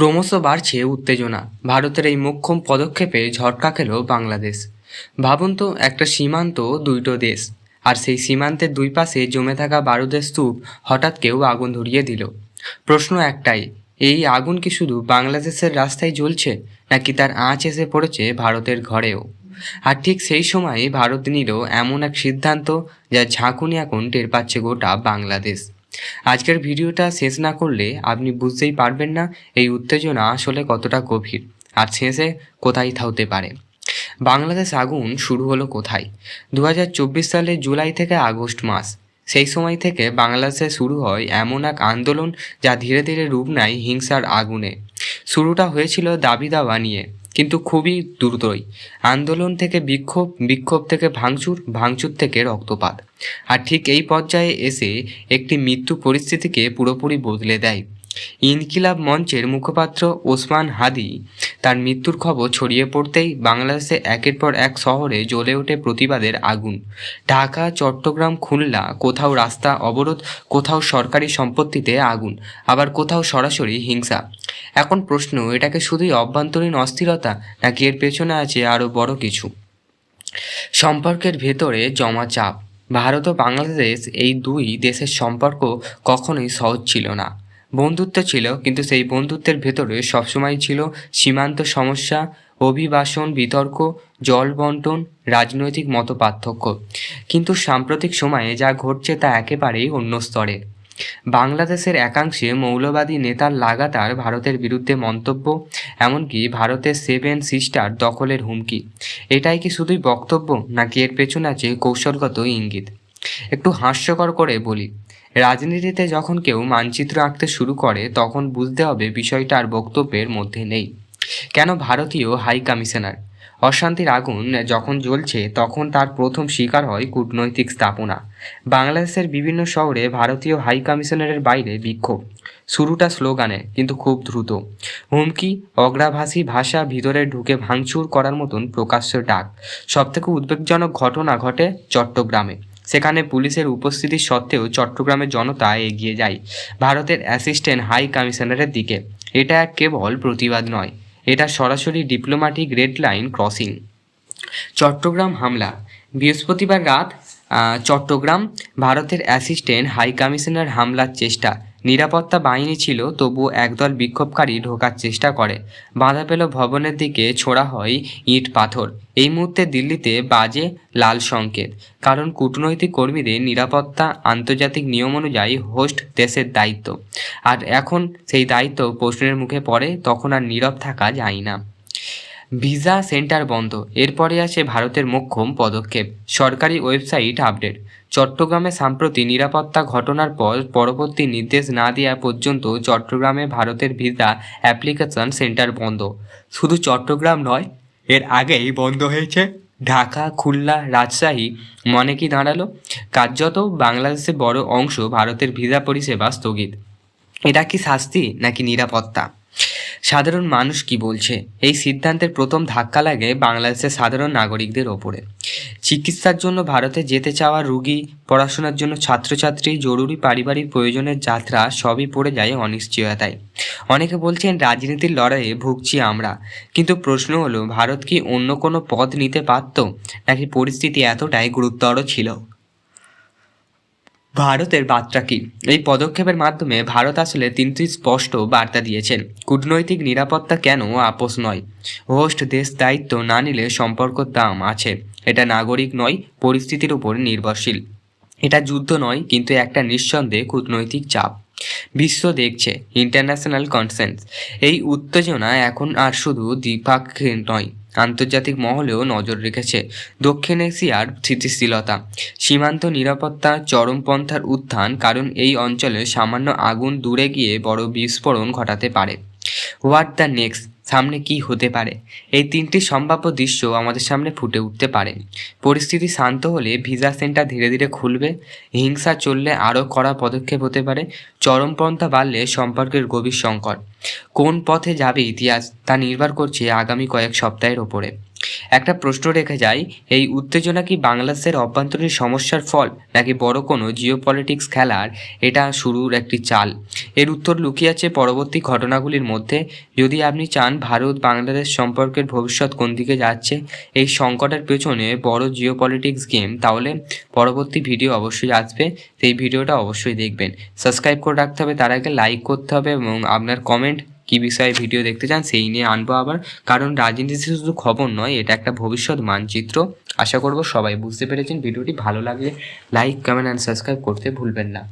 ক্রমশ বাড়ছে উত্তেজনা। ভারতের এই মোক্ষম পদক্ষেপে ঝটকা খেল বাংলাদেশ। ভাবুন তো, একটা সীমান্ত, দুইটো দেশ। আর সেই সীমান্তের দুই পাশে জমে থাকা বারুদের স্তূপ হঠাৎ কেউ আগুন ধরিয়ে দিল। প্রশ্ন একটাই, এই আগুন কি শুধু বাংলাদেশের রাস্তায় জ্বলছে, নাকি তার আঁচ এসে পড়েছে ভারতের ঘরেও? আর ঠিক সেই সময় ভারত নিল এমন এক সিদ্ধান্ত যা ঝাঁকুনি এখন টের পাচ্ছে গোটা বাংলাদেশ। আজকের ভিডিওটা শেষ না করলে আপনি বুঝতেই পারবেন না এই উত্তেজনা আসলে কতটা গভীর আর শেষে কোথায় থাকতে পারে। বাংলাদেশ আগুন শুরু হলো কোথায়? দু হাজার চব্বিশ সালে জুলাই থেকে আগস্ট মাস। সেই সময় থেকে বাংলাদেশে শুরু হয় এমন এক আন্দোলন যা ধীরে ধীরে রূপ নেয় হিংসার আগুনে। শুরুটা হয়েছিল দাবি দাওয়া নিয়ে। কিন্তু খুবই দ্রুতই আন্দোলন থেকে বিক্ষোভ বিক্ষোভ থেকে ভাঙচুর ভাঙচুর থেকে রক্তপাত। আর ঠিক এই পর্যায়ে এসে একটি মৃত্যু পরিস্থিতিকে পুরোপুরি বদলে দেয়। ইনকিলাব মঞ্চের মুখপাত্র ওসমান হাদি তার মৃত্যুর খবর ছড়িয়ে পড়তেই বাংলাদেশে একের পর এক শহরে জ্বলে ওঠে প্রতিবাদের আগুন। ঢাকা, চট্টগ্রাম, খুলনা কোথাও রাস্তা অবরোধ, কোথাও সরকারি সম্পত্তিতে আগুন, আবার কোথাও সরাসরি হিংসা। এখন প্রশ্ন, এটাকে শুধুই অভ্যন্তরীণ অস্থিরতা নাকি এর পেছনে আছে আরও বড় কিছু? সম্পর্কের ভেতরে জমা চাপ। ভারত ও বাংলাদেশ এই দুই দেশের সম্পর্ক কখনোই সহজ ছিল না। বন্ধুত্ব ছিল, কিন্তু সেই বন্ধুত্বের ভেতরে সবসময় ছিল সীমান্ত সমস্যা, অভিবাসন, বিতর্ক, জল বন্টন, রাজনৈতিক মত পার্থক্য কিন্তু সাম্প্রতিক সময়ে যা ঘটছে তা একেবারেই অন্য স্তরে। বাংলাদেশের একাংশে মৌলবাদী নেতার লাগাতার ভারতের বিরুদ্ধে মন্তব্য, এমনকি ভারতের সেভেন সিস্টার দখলের হুমকি। এটাই কি শুধুই বক্তব্য, নাকি এর পেছনে আছে কৌশলগত ইঙ্গিত? একটু হাস্যকর করে বলি রাজনীতিতে যখন কেউ মানচিত্র আঁকতে শুরু করে, তখন বুঝতে হবে বিষয়টা আর বক্তব্যের মধ্যে নেই। কেন ভারতীয় হাই কমিশনার? অশান্তির আগুন যখন জ্বলছে, তখন তার প্রথম শিকার হয় কূটনৈতিক স্থাপনা। বাংলাদেশের বিভিন্ন শহরে ভারতীয় হাই কমিশনারের বাইরে বিক্ষোভ। শুরুটা স্লোগানে, কিন্তু খুব দ্রুত। হুমকি, অগ্রাভাসী ভাষা ভিতরে ঢুকে ভাঙচুর করার মতন প্রকাশ্য ডাক। সবথেকে উদ্বেগজনক ঘটনা ঘটে চট্টগ্রামে। সেখানে পুলিশের উপস্থিতি সত্ত্বেও চট্টগ্রামের জনতা এগিয়ে যায় ভারতের অ্যাসিস্ট্যান্ট হাই কমিশনারের দিকে। এটা কেবল প্রতিবাদ নয়, এটা সরাসরি diplomatic red line crossing. Chittagong হামলা, বৃহস্পতিবার রাত চট্টগ্রাম ভারতের অ্যাসিস্ট্যান্ট হাই কমিশনার হামলার চেষ্টা নিরাপত্তা বাহিনী ছিল, তবুও একদল বিক্ষোভকারী ঢোকার চেষ্টা করে। বাধা পেল ভবনের দিকে ছোড়া হয় ইট পাথর। এই মুহূর্তে দিল্লিতে বাজে লাল সংকেত। কারণ কূটনৈতিক কর্মীদের নিরাপত্তা আন্তর্জাতিক নিয়ম অনুযায়ী হোস্ট দেশের দায়িত্ব। আর এখন সেই দায়িত্ব প্রশ্নের মুখে পড়ে, তখন আর নীরব থাকা যায় না। ভিসা সেন্টার বন্ধ। এরপরে আসে ভারতের মোক্ষম পদক্ষেপ। সরকারি ওয়েবসাইট আপডেট। চট্টগ্রামে সাম্প্রতি নিরাপত্তা ঘটনার পর পরবর্তী নির্দেশ না দেওয়া পর্যন্ত চট্টগ্রামে ভারতের ভিসা অ্যাপ্লিকেশন সেন্টার বন্ধ। শুধু চট্টগ্রাম নয়, এর আগেই বন্ধ হয়েছে। ঢাকা, খুলনা, রাজশাহী, মনে কি দাঁড়াল? কার্যত বাংলাদেশের বড় অংশ ভারতের ভিসা পরিষেবা স্থগিত। এটা কি শাস্তি নাকি নিরাপত্তা? সাধারণ মানুষ কি বলছে? এই সিদ্ধান্তের প্রথম ধাক্কা লাগে বাংলাদেশের সাধারণ নাগরিকদের ওপরে। চিকিৎসার জন্য ভারতে যেতে চাওয়া রুগী, পড়াশোনার জন্য ছাত্রছাত্রী, জরুরি পারিবারিক প্রয়োজনের যাত্রা সবই পড়ে যায় অনিশ্চয়তায়। অনেকে বলছেন, রাজনীতির লড়াইয়ে ভুগছি আমরা। কিন্তু প্রশ্ন হলো, ভারত কি অন্য কোনো পথ নিতে পারত? নাকি পরিস্থিতি এতটাই গুরুতর ছিল? ভারতের বার্তা কি? এই পদক্ষেপের মাধ্যমে ভারত আসলে তিনটি স্পষ্ট বার্তা দিয়েছেন। কূটনৈতিক নিরাপত্তা কেন আপোষ নয়? হোস্ট দেশ দায়িত্ব না নিলে সম্পর্ক দাম আছে। এটা নাগরিক নয়, পরিস্থিতির উপর নির্ভরশীল। এটা যুদ্ধ নয়, কিন্তু একটা নিঃসন্দেহে কূটনৈতিক চাপ। বিশ্ব দেখছে ইন্টারন্যাশনাল কনসেন্স এই উত্তেজনা এখন আর শুধু দ্বিপাক্ষিক নয়, আন্তর্জাতিক মহলেও নজর রেখেছে। দক্ষিণ এশিয়ার স্থিতিশীলতা, সীমান্ত নিরাপত্তা চরমপন্থার উত্থান, কারণ এই অঞ্চলে সামান্য আগুন দূরে গিয়ে বড় বিস্ফোরণ ঘটাতে পারে। হোয়াট দ্য নেক্সট সামনে কি হতে পারে? এই তিনটি সম্ভাব্য দৃশ্য আমাদের সামনে ফুটে উঠতে পারে। পরিস্থিতি শান্ত হলে ভিসা সেন্টার ধীরে ধীরে খুলবে। হিংসা চললে আরও কড়া পদক্ষেপ হতে পারে। চরমপন্থা বাড়লে সম্পর্কের গভীর সংকট। কোন পথে যাবে ইতিহাস তা নির্ভর করছে আগামী কয়েক সপ্তাহের ওপরে। একটা প্রশ্ন রেখে যায় এই উত্তেজনা কি বাংলাদেশের অভ্যন্তরীণ সমস্যার ফল, নাকি বড় কোনো জিও পলিটিক্স খেলার? এটা শুরুর একটি চাল। এর উত্তর লুকিয়ে আছে পরবর্তী ঘটনাগুলির মধ্যে। যদি আপনি চান ভারত বাংলাদেশ সম্পর্কের ভবিষ্যৎ কোন দিকে যাচ্ছে, এই সংকটের পেছনে বড় জিও পলিটিক্স গেম তাহলে পরবর্তী ভিডিও অবশ্যই আসবে। সেই ভিডিওটা অবশ্যই দেখবেন। সাবস্ক্রাইব করে রাখতে হবে, তার আগে লাইক করতে হবে এবং আপনার কমেন্ট কী বিষয়ে ভিডিও দেখতে চান সেই নিয়ে আনব আবার। কারণ রাজনীতি শুধু খবর নয়, এটা একটা ভবিষ্যৎ মানচিত্র। আশা করব সবাই বুঝতে পেরেছেন। ভিডিওটি ভালো লাগলে লাইক কমেন্ট অ্যান্ড সাবস্ক্রাইব করতে ভুলবেন না।